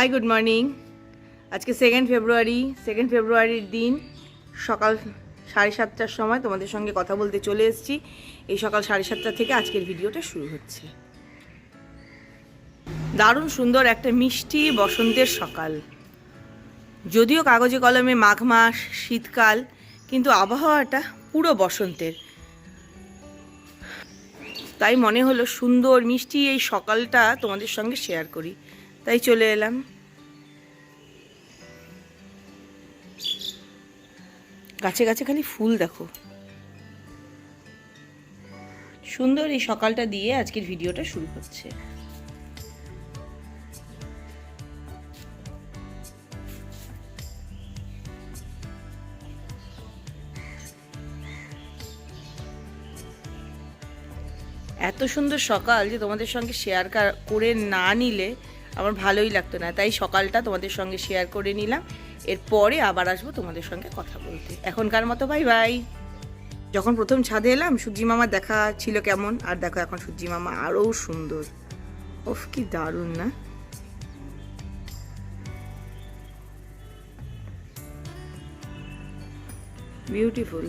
High good morning আজকে second February second ফেব্রুয়ারির দিন। সকাল সাড়ে সাতটার সময় তোমাদের সঙ্গে কথা বলতে চলে এসেছি। এই সকাল সাড়ে সাতটা থেকে আজকের ভিডিওটা শুরু হচ্ছে। দারুণ সুন্দর একটা মিষ্টি বসন্তের সকাল। যদিও কাগজে কলমে মাঘ মাস, শীতকাল, কিন্তু আবহাওয়াটা পুরো বসন্তের। তাই মনে হলো সুন্দর মিষ্টি এই সকালটা তোমাদের সঙ্গে শেয়ার করি। তাই চলে এলাম। গাছে গাছে খালি ফুল দেখো। সুন্দর এই সকালটা দিয়ে আজকের ভিডিওটা শুরু হচ্ছে। এত সুন্দর সকাল যে তোমাদের সঙ্গে শেয়ার করে না নিলে আমার ভালোই লাগতো না। তাই সকালটা তোমাদের সঙ্গে শেয়ার করে নিলাম। এরপরে আবার আসব তোমাদের সঙ্গে কথা বলতে। এখনকার মতো বাই বাই যখন প্রথম ছাদে এলাম সূর্যি মামার দেখা ছিল কেমন? আর দেখো এখন সূর্যি মামা আরও সুন্দর। ওফ, কি দারুণ না? বিউটিফুল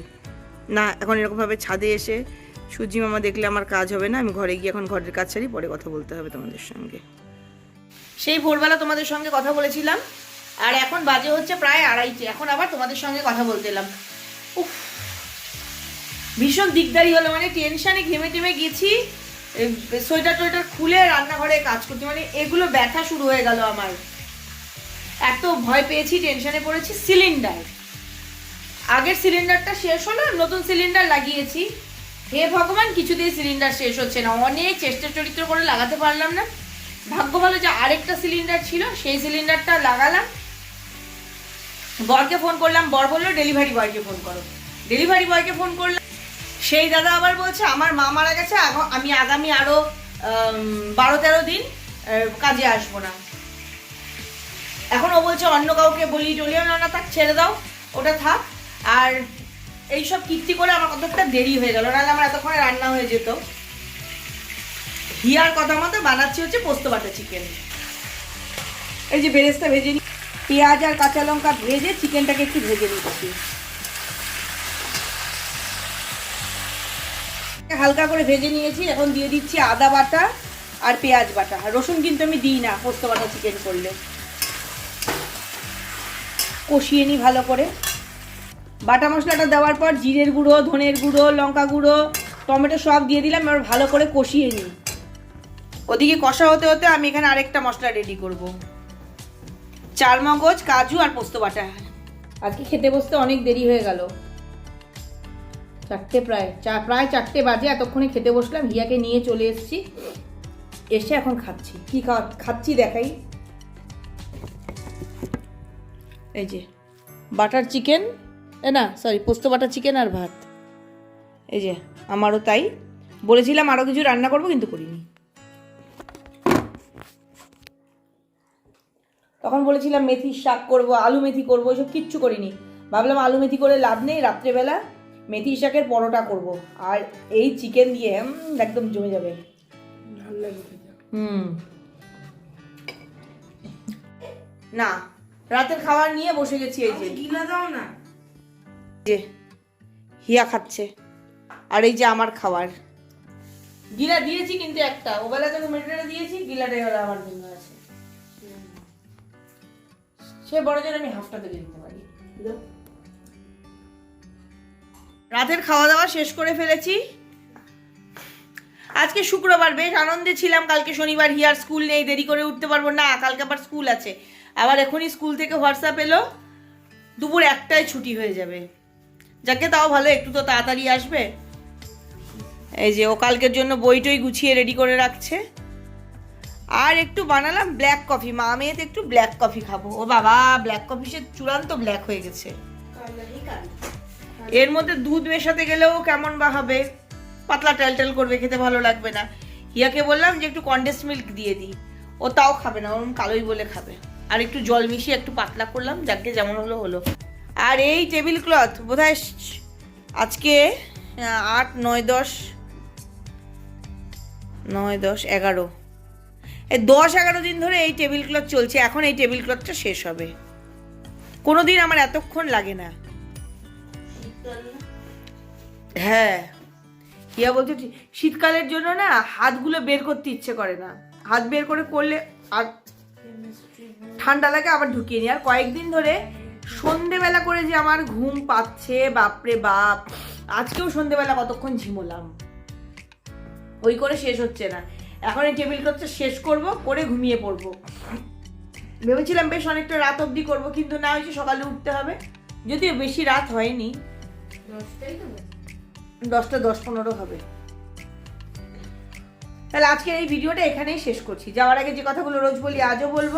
না, এখন এরকমভাবে ছাদে এসে সূর্যি মামা দেখলে আমার কাজ হবে না। আমি ঘরে গিয়ে এখন ঘরের কাজ ছাড়ি পরে কথা বলতে হবে তোমাদের সঙ্গে। সেই ভোরবেলা তোমাদের সঙ্গে কথা বলেছিলাম, আর এখন বাজে হচ্ছে প্রায় আড়াইটে, এখন আবার তোমাদের সঙ্গে কথা বলতে এলাম। উফ, ভীষণ দিকদারি হলো মানে টেনশানে ঘেমে টেমে গেছি সোয়েটার টোয়েটার খুলে রান্নাঘরে কাজ করতে মানে এগুলো ব্যথা শুরু হয়ে গেল আমার। এত ভয় পেয়েছি, টেনশনে পড়েছি, সিলিন্ডার। আগের সিলিন্ডারটা শেষ হলো, নতুন সিলিন্ডার লাগিয়েছি। হে ভগবান, কিছুতেই সিলিন্ডার শেষ হচ্ছে না, অনেক চেষ্টা চরিত্র করে লাগাতে পারলাম না। ভাগ্য ভালো যে আরেকটা সিলিন্ডার ছিল সেই সিলিন্ডারটা লাগালাম। বরকে ফোন করলাম বর বলল ডেলিভারি বয়কে ফোন করো। ডেলিভারি বয়কে ফোন করলাম। সেই দাদা আবার বলছে আমার মা মারা গেছে আমি আগামী আরও উম, বারো তেরো দিন কাজে আসব না। এখন ও বলছে অন্য কাউকে বলি টলিও না না থাক ছেড়ে দাও ওটা থাক। আর এইসব কীর্তি করে আমার কতটা দেরি হয়ে গেল নাহলে আমার এতক্ষণে রান্না হয়ে যেত। হিয়ার কথা মতো বানাচ্ছি হচ্ছে পোস্ত বাটা চিকেন এই যে বেরেস্তা ভেজে নি পেঁয়াজ আর কাঁচা লঙ্কা ভেজে চিকেনটাকে একটু ভেজে নিচ্ছি। হালকা করে ভেজে নিয়েছি, এখন দিয়ে দিচ্ছি আদা বাটা আর পেঁয়াজ বাটা। রসুন কিন্তু আমি দিই না পোস্ত বাটা চিকেন করলে। কষিয়ে নিই ভালো করে। বাটা মশলাটা দেওয়ার পর জিরের গুঁড়ো, ধনের গুঁড়ো, লঙ্কা গুঁড়ো, টমেটো সব দিয়ে দিলাম, এবার ভালো করে কষিয়ে নিই ওদিকে কষা হতে হতে আমি এখানে আরেকটা মশলা রেডি করব। চার মগজ কাজু আর পোস্ত বাটা। আজকে খেতে বসতে অনেক দেরি হয়ে গেল। চারটে প্রায়, চা, প্রায় চারটে বাজে, এতক্ষণে খেতে বসলাম হিয়াকে নিয়ে চলে এসেছি। এসে এখন খাচ্ছি। কি খাচ্ছি দেখাই। এই যে, বাটার চিকেন, এ না সরি পোস্ত বাটার চিকেন আর ভাত। এই যে, আমারও তাই। বলেছিলাম আরও কিছু রান্না করব, কিন্তু করিনি। তখন বলেছিলাম মেথির শাক করব আলু মেথি করব এসব কিচ্ছু করিনি। ভাবলাম আলু মেথি করে লাভ নেই রাত্রেবেলা মেথি শাকের পরোটা করব। আর এই চিকেন দিয়ে একদম জমে যাবে। হুম। না রাতের খাবার নিয়ে বসে গেছি এই যে। গিলা দাও না। যে হিয়া খাচ্ছে। আর এই যে আমার খাবার। গিলা দিয়েছি কিন্তু একটা। ওবেলা তোকে মেটেটা দিয়েছি গিলাটাই এবার আমার জন্য আছে। সে বড় আমি হাফটা দিতে পারি। রাতের খাওয়া দাওয়া শেষ করে ফেলেছি। আজকে শুক্রবার বেশ আনন্দে ছিলাম। কালকে শনিবার হিয়ার স্কুল নেই দেরি করে উঠতে পারব না। কালকে আবার স্কুল আছে। আবার এখনই স্কুল থেকে হোয়াটসঅ্যাপ এলো। দুপুর একটায় ছুটি হয়ে যাবে। যাকে তাও ভালো একটু তো তাড়াতাড়ি আসবে। এই যে ও কালকের জন্য বই টই গুছিয়ে রেডি করে রাখছে। আর একটু বানালাম ব্ল্যাক কফি মা মেয়েতে একটু ব্ল্যাক কফি খাব। ও বাবা ব্ল্যাক কফি সে চূড়ান্ত ব্ল্যাক হয়ে গেছে। এর মধ্যে দুধ মেশাতে গেলেও কেমন বা হবে? পাতলা টেলটেল করবে খেতে ভালো লাগবে না। ইয়াকে বললাম যে একটু কন্ডেন্স মিল্ক দিয়ে দিই। ও তাও খাবে না ওরকম কালোই বলে খাবে। আর একটু জল মিশিয়ে একটু পাতলা করলাম যাকে যেমন হলো হলো। আর এই টেবিল ক্লথ বোধহয় আজকে আট নয় দশ নয় দশ এগারো। দশ এগারো দিন ধরে এই টেবিল ক্লথ চলছে, এখন এই টেবিল ক্লথটা শেষ হবে। কোনো দিন আমার এতক্ষণ লাগে না। হ্যাঁ। ইয়া বলছে শীতকালের জন্য না হাতগুলো বের করতে ইচ্ছে করে না। হাত বের করে করলে আর ঠান্ডা লাগে, আবার ঢুকিয়ে নিই। আর কয়েকদিন ধরে সন্ধেবেলা করে যে আমার ঘুম পাচ্ছে, বাপরে বাপ। আজকেও সন্ধেবেলা কতক্ষণ ঝিমোলাম। ওই করে শেষ হচ্ছে না। এখন এই টেবিল ক্লথটা শেষ করব করে ঘুমিয়ে পড়ব। ভেবেছিলাম বেশ অনেকটা রাত অবধি করব কিন্তু না হয়েছে সকালে উঠতে হবে। যদিও বেশি রাত হয়নি। দশটা দশ পনেরো হবে। তাহলে আজকের এই ভিডিওটা এখানেই শেষ করছি। যাওয়ার আগে যে কথাগুলো রোজ বলি আজও বলব।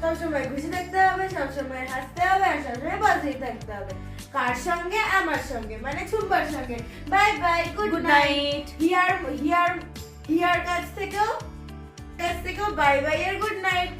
সবসময় খুশি থাকতে হবে সবসময় হাসতে হবে আর সবসময় পজিটিভ থাকতে হবে। কার সঙ্গে? আমার সঙ্গে। মানে ছুম্বার সঙ্গে। Bye bye good night. Here হিয়ার হিয়ার কাছ থেকেও কাছ থেকেও বাই বাই আর গুড নাইট